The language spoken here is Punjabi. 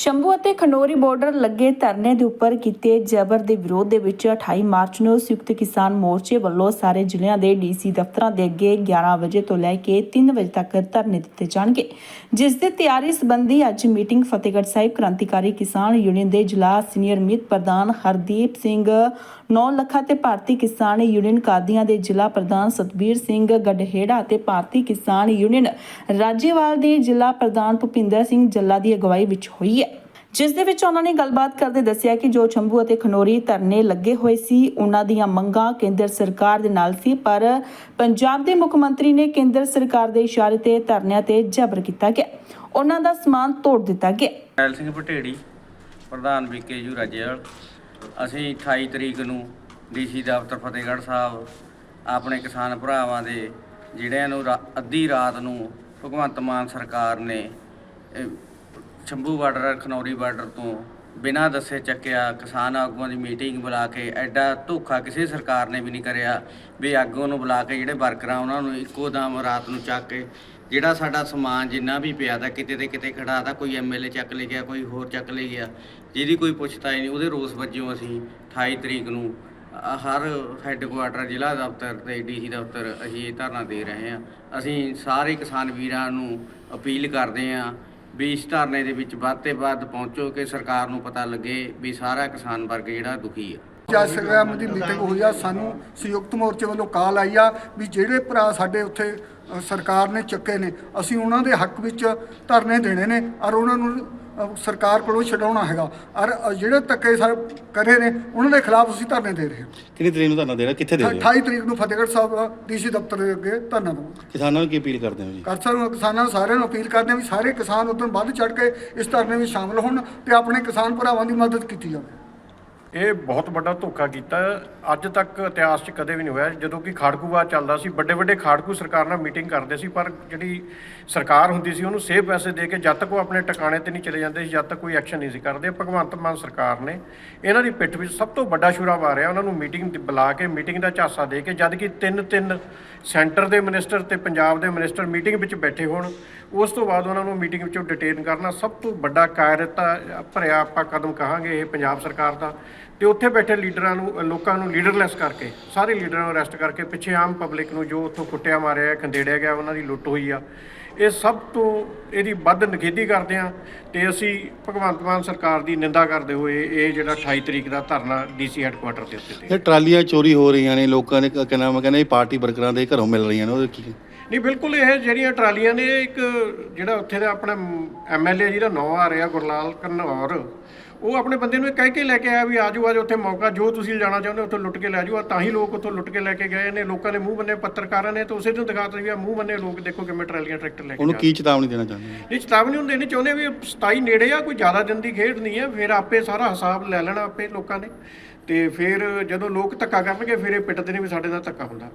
ਸ਼ੰਭੂ ਅਤੇ ਖਨੋਰੀ ਬਾਰਡਰ ਲੱਗੇ ਧਰਨੇ ਦੇ ਉੱਪਰ ਕੀਤੇ ਜ਼ਬਰ ਦੇ ਵਿਰੋਧ ਦੇ ਵਿੱਚ 28 ਮਾਰਚ ਨੂੰ ਸੰਯੁਕਤ ਕਿਸਾਨ ਮੋਰਚੇ ਵੱਲੋਂ ਸਾਰੇ ਜ਼ਿਲ੍ਹਿਆਂ ਦੇ ਡੀਸੀ ਦਫ਼ਤਰਾਂ ਦੇ ਅੱਗੇ 11 ਵਜੇ ਤੋਂ ਲੈ ਕੇ 3 ਵਜੇ ਤੱਕ ਧਰਨੇ ਦਿੱਤੇ ਜਾਣਗੇ, ਜਿਸ ਦੀ ਤਿਆਰੀ ਸੰਬੰਧੀ ਅੱਜ ਮੀਟਿੰਗ ਫਤਿਹਗੜ੍ਹ ਸਾਹਿਬ ਕ੍ਰਾਂਤੀਕਾਰੀ ਕਿਸਾਨ ਯੂਨੀਅਨ ਦੇ ਜ਼ਿਲ੍ਹਾ ਸੀਨੀਅਰ ਮੀਤ ਪ੍ਰਧਾਨ ਹਰਦੀਪ ਸਿੰਘ 9 ਲੱਖਾ ਤੇ ਭਾਰਤੀ ਕਿਸਾਨ ਯੂਨੀਅਨ ਕਾਦੀਆਂ ਦੇ ਜ਼ਿਲ੍ਹਾ ਪ੍ਰਧਾਨ ਸਤਬੀਰ ਸਿੰਘ ਗਡਹੇੜਾ ਅਤੇ ਭਾਰਤੀ ਕਿਸਾਨ ਯੂਨੀਅਨ ਰਾਜੇਵਾਲ ਦੇ ਜ਼ਿਲ੍ਹਾ ਪ੍ਰਧਾਨ ਭੁਪਿੰਦਰ ਸਿੰਘ ਜੱਲਾ ਦੀ ਅਗਵਾਈ ਵਿੱਚ ਹੋਈ ਹੈ। ਜਿਸ ਦੇ ਵਿੱਚ ਉਹਨਾਂ ਨੇ ਗੱਲਬਾਤ ਕਰਦੇ ਦੱਸਿਆ ਕਿ ਜੋ ਚੰਬੂ ਅਤੇ ਖਨੋਰੀ ਧਰਨੇ ਲੱਗੇ ਹੋਏ ਸੀ, ਉਹਨਾਂ ਦੀਆਂ ਮੰਗਾਂ ਕੇਂਦਰ ਸਰਕਾਰ ਦੇ ਨਾਲ ਸੀ, ਪਰ ਪੰਜਾਬ ਦੇ ਮੁੱਖ ਮੰਤਰੀ ਨੇ ਕੇਂਦਰ ਸਰਕਾਰ ਦੇ ਇਸ਼ਾਰੇ ਤੇ ਧਰਨਿਆਂ ਤੇ ਜ਼ਬਰ ਕੀਤਾ ਗਿਆ। ਉਹਨਾਂ ਦਾ ਸਮਾਨ ਤੋੜ ਦਿੱਤਾ ਗਿਆ। ਐਲ ਸਿੰਘ ਪਟੇੜੀ ਪ੍ਰਧਾਨ ਵਿਕੇਯੂ ਰਾਜੇਵਾਲ ਅਸੀਂ 28 ਤਰੀਕ ਨੂੰ ਡੀਸੀ ਦਫ਼ਤਰ ਫਤਿਹਗੜ੍ਹ ਸਾਹਿਬ ਆਪਣੇ ਕਿਸਾਨ ਭਰਾਵਾਂ ਦੇ ਜਿਹੜਿਆਂ ਨੂੰ ਰਾ- ਅੱਧੀ ਰਾਤ ਨੂੰ ਭਗਵੰਤ ਮਾਨ ਸਰਕਾਰ ਨੇ ਸ਼ੰਭੂ ਬਾਰਡਰ, ਖਨੌਰੀ ਬਾਰਡਰ ਤੋਂ ਬਿਨਾਂ ਦੱਸੇ ਚੱਕਿਆ ਕਿਸਾਨ ਆਗੂਆਂ ਦੀ ਮੀਟਿੰਗ ਬੁਲਾ ਕੇ ਐਡਾ ਧੋਖਾ ਕਿਸੇ ਸਰਕਾਰ ਨੇ ਵੀ ਨਹੀਂ ਕਰਿਆ ਵੀ ਆਗੂਆਂ ਨੂੰ ਬੁਲਾ ਕੇ ਜਿਹੜੇ ਵਰਕਰਾਂ ਉਹਨਾਂ ਨੂੰ ਇੱਕੋ ਦਮ ਰਾਤ ਨੂੰ ਚੱਕ ਕੇ ਜਿਹੜਾ ਸਾਡਾ ਸਮਾਨ ਜਿੰਨਾ ਵੀ ਪਿਆ ਦਾ ਕਿਤੇ ਤੇ ਕਿਤੇ ਖੜਾ ਦਾ ਕੋਈ ਐਮਐਲਏ ਚੱਕ ਲੈ ਗਿਆ ਕੋਈ ਹੋਰ ਚੱਕ ਲੈ ਗਿਆ ਜਿਹਦੀ ਕੋਈ ਪੁੱਛਤਾ ਹੀ ਨਹੀਂ ਉਹਦੇ ਰੋਸ ਵਜੋਂ ਅਸੀਂ 28 ਤਰੀਕ ਨੂੰ। ਅ, ਹਰ ਹੈੱਡਕੁਆਟਰ ਜ਼ਿਲ੍ਹਾ ਦਫ਼ਤਰ ਤੇ ਡੀਸੀ ਦਫ਼ਤਰ ਅਸੀਂ ਇਹ ਧਰਨਾ ਦੇ ਰਹੇ ਹਾਂ। ਅਸੀਂ ਸਾਰੇ ਕਿਸਾਨ ਵੀਰਾਂ ਨੂੰ ਅਪੀਲ ਕਰਦੇ ਹਾਂ ਵੀ ਇਸ ਧਰਨੇ ਦੇ ਵਿੱਚ ਵੱਧ ਤੇ ਵੱਧ ਪਹੁੰਚੋ ਕਿ ਸਰਕਾਰ ਨੂੰ ਪਤਾ ਲੱਗੇ ਵੀ ਸਾਰਾ ਕਿਸਾਨ ਵਰਗ ਜਿਹੜਾ ਦੁਖੀ ਹੈ ਜੈ ਸੰਗਰਾਮ ਦੀ ਮੀਟਿੰਗ ਹੋਈ ਆ ਸਾਨੂੰ ਸੰਯੁਕਤ ਮੋਰਚੇ ਵੱਲੋਂ ਕਾਲ ਆਈ ਆ ਵੀ ਜਿਹੜੇ ਭਰਾ ਸਾਡੇ ਉੱਥੇ ਸਰਕਾਰ ਨੇ ਚੱਕੇ ਨੇ ਅਸੀਂ ਉਹਨਾਂ ਦੇ ਹੱਕ ਵਿੱਚ ਧਰਨੇ ਦੇਣੇ ਨੇ ਔਰ ਉਹਨਾਂ ਨੂੰ ਸਰਕਾਰ ਕੋਲੋਂ ਛਡਾਉਣਾ ਹੈਗਾ। ਔਰ ਜਿਹੜੇ ਧੱਕੇ ਸਰ ਕਰੇ ਨੇ ਉਹਨਾਂ ਦੇ ਖਿਲਾਫ ਅਸੀਂ ਧਰਨੇ ਦੇ ਰਹੇ ਹਾਂ। ਕਿੰਨੀ ਤਰੀਕ ਨੂੰ ਧਰਨਾ ਦੇਣਾ? ਕਿੱਥੇ ਦੇ ਰਹੇ ਹੋ? 28 ਤਰੀਕ ਨੂੰ ਫਤਿਹਗੜ੍ਹ ਸਾਹਿਬ ਡੀਸੀ ਦਫ਼ਤਰ ਦੇ ਅੱਗੇ ਧਰਨਾ ਦਵਾਂਗੇ। ਕਿਸਾਨਾਂ ਨੂੰ ਕੀ ਅਪੀਲ ਕਰਦੇ ਹੋ ਜੀ? ਕਰਸਰ ਨੂੰ ਕਿਸਾਨਾਂ ਨੂੰ ਸਾਰਿਆਂ ਨੂੰ ਅਪੀਲ ਕਰਦੇ ਹਾਂ ਵੀ ਸਾਰੇ ਕਿਸਾਨ ਉਦੋਂ ਵੱਧ ਚੜ ਕੇ ਇਸ ਧਰਨੇ ਵਿੱਚ ਸ਼ਾਮਲ ਹੋਣ ਤੇ ਆਪਣੇ ਕਿਸਾਨ ਭਰਾਵਾਂ ਦੀ ਮਦਦ ਕੀਤੀ ਜਾਵੇ। ਇਹ ਬਹੁਤ ਵੱਡਾ ਧੋਖਾ ਕੀਤਾ। ਅੱਜ ਤੱਕ ਇਤਿਹਾਸ 'ਚ ਕਦੇ ਵੀ ਨਹੀਂ ਹੋਇਆ। ਜਦੋਂ ਕਿ ਖਾੜਕੂਵਾਦ ਚੱਲਦਾ ਸੀ, ਵੱਡੇ ਵੱਡੇ ਖਾੜਕੂ ਸਰਕਾਰ ਨਾਲ ਮੀਟਿੰਗ ਕਰਦੇ ਸੀ, ਪਰ ਜਿਹੜੀ ਸਰਕਾਰ ਹੁੰਦੀ ਸੀ, ਉਹਨੂੰ ਸੇਵ ਪੈਸੇ ਦੇ ਕੇ ਜਦ ਤੱਕ ਉਹ ਆਪਣੇ ਟਿਕਾਣੇ ਤੇ ਨਹੀਂ ਚਲੇ ਜਾਂਦੇ ਸੀ ਜਦ ਤੱਕ ਕੋਈ ਐਕਸ਼ਨ ਨਹੀਂ ਸੀ ਕਰਦੇ। ਭਗਵੰਤ ਮਾਨ ਸਰਕਾਰ ਨੇ ਇਹਨਾਂ ਦੀ ਪਿੱਠ ਵਿੱਚ ਸਭ ਤੋਂ ਵੱਡਾ ਸ਼ੁਰਾ ਮਾਰਿਆ। ਉਹਨਾਂ ਨੂੰ ਮੀਟਿੰਗ ਬੁਲਾ ਕੇ, ਮੀਟਿੰਗ ਦਾ ਝਾਸਾ ਦੇ ਕੇ, ਜਦ ਕਿ ਤਿੰਨ ਤਿੰਨ ਸੈਂਟਰ ਦੇ ਮਿਨਿਸਟਰ ਤੇ ਪੰਜਾਬ ਦੇ ਮਿਨਿਸਟਰ ਮੀਟਿੰਗ ਵਿੱਚ ਬੈਠੇ ਹੋਣ। ਉਸ ਤੋਂ ਬਾਅਦ ਉਹਨਾਂ ਨੂੰ ਮੀਟਿੰਗ ਵਿੱਚੋਂ ਡਿਟੇਨ ਕਰਨਾ ਸਭ ਤੋਂ ਵੱਡਾ ਕਾਇਰਤਾ ਭਰਿਆ ਆਪਾਂ ਕਦਮ ਕਹਾਂਗੇ ਇਹ ਪੰਜਾਬ ਸਰਕਾਰ ਦਾ। ਤੇ ਉੱਥੇ ਬੈਠੇ ਲੀਡਰਾਂ ਨੂੰ ਲੋਕਾਂ ਨੂੰ ਲੀਡਰਲੈਸ ਕਰਕੇ, ਸਾਰੇ ਲੀਡਰਾਂ ਨੂੰ ਅਰੈਸਟ ਕਰਕੇ ਪਿੱਛੇ ਆਮ ਪਬਲਿਕ ਨੂੰ ਜੋ ਉੱਥੋਂ ਕੁੱਟਿਆ, ਮਾਰਿਆ ਖੰਡੇੜਿਆ ਗਿਆ, ਉਹਨਾਂ ਦੀ ਲੁੱਟ ਹੋਈ ਆ। ਇਹ ਸਭ ਤੋਂ ਇਹਦੀ ਵੱਧ ਨਿਖੇਧੀ ਕਰਦੇ ਆ ਤੇ ਅਸੀਂ ਭਗਵੰਤ ਮਾਨ ਸਰਕਾਰ ਦੀ ਨਿੰਦਾ ਕਰਦੇ ਹੋਏ ਇਹ ਜਿਹੜਾ 28 ਤਰੀਕ ਦਾ ਧਰਨਾ ਡੀਸੀ ਹੈੱਡਕੁਆਟਰ ਦੇ ਉੱਤੇ ਦੇ ਇਹ ਟਰਾਲੀਆਂ ਚੋਰੀ ਹੋ ਰਹੀਆਂ ਨੇ ਲੋਕਾਂ ਦੇ ਕ- ਕਹਿੰਦਾ ਮੈਂ ਕਹਿੰਦਾ ਇਹ ਪਾਰਟੀ ਵਰਕਰਾਂ ਦੇ ਘਰੋਂ ਮਿਲ ਰਹੀਆਂ ਨੇ ਉਹਦੇ ਕੀ ਨਹੀਂ ਬਿਲਕੁਲ ਇਹ ਜਿਹੜੀਆਂ ਟਰਾਲੀਆਂ ਨੇ ਇੱਕ ਜਿਹੜਾ ਉੱਥੇ ਦਾ ਆਪਣਾ ਐਮਐਲਏ ਜਿਹਦਾ ਨਾਂ ਆ ਰਿਹਾ ਗੁਰਲਾਲ ਘਨੌਰ ਉਹ ਆਪਣੇ ਬੰਦੇ ਨੂੰ ਇਹ ਕਹਿ ਕੇ ਲੈ ਕੇ ਆਇਆ ਵੀ ਆਜੋ ਆਜੋ ਉੱਥੇ ਮੌਕਾ ਜੋ ਤੁਸੀਂ ਜਾਣਾ ਚਾਹੁੰਦੇ ਹੋ ਉੱਥੇ ਲੁੱਟ ਕੇ ਲੈ ਜਾਓ ਤਾਂ ਹੀ ਲੋਕ ਉੱਥੋਂ ਲੁੱਟ ਕੇ ਲੈ ਕੇ ਗਏ ਨੇ ਲੋਕਾਂ ਨੇ ਮੂੰਹ ਬੰਨੇ ਪੱਤਰਕਾਰਾਂ ਨੇ ਤਾਂ ਉਸੇ ਨੂੰ ਦਿਖਾਤਾ ਵੀ ਆ ਮੂੰਹ ਬੰਨੇ ਲੋਕ ਦੇਖੋ ਕਿਵੇਂ ਟਰਾਲੀਆਂ ਟਰੈਕਟਰ ਲੈ ਕੇ ਉਹਨੂੰ ਕੀ ਚੇਤਾਵਨੀ ਦੇਣਾ ਚਾਹੁੰਦੇ ਹੋ? ਇਹ ਚੇਤਾਵਨੀ ਹੁੰਦੇ ਨਹੀਂ ਚਾਹੁੰਦੇ ਵੀ 27 ਨੇੜੇ ਆ ਕੋਈ ਜ਼ਿਆਦਾ ਦਿਨ ਦੀ ਖੇਡ ਨਹੀਂ ਹੈ ਫਿਰ ਆਪੇ ਸਾਰਾ ਹਿਸਾਬ ਲੈ ਲੈਣਾ ਆਪੇ ਲੋਕਾਂ ਨੇ। ਤੇ ਫਿਰ ਜਦੋਂ ਲੋਕ ਧੱਕਾ ਕਰਨਗੇ ਫਿਰ ਇਹ ਪਿੱਟਦੇ ਨੇ ਵੀ ਸਾਡੇ ਨਾਲ ਧੱਕਾ ਹੁੰਦਾ।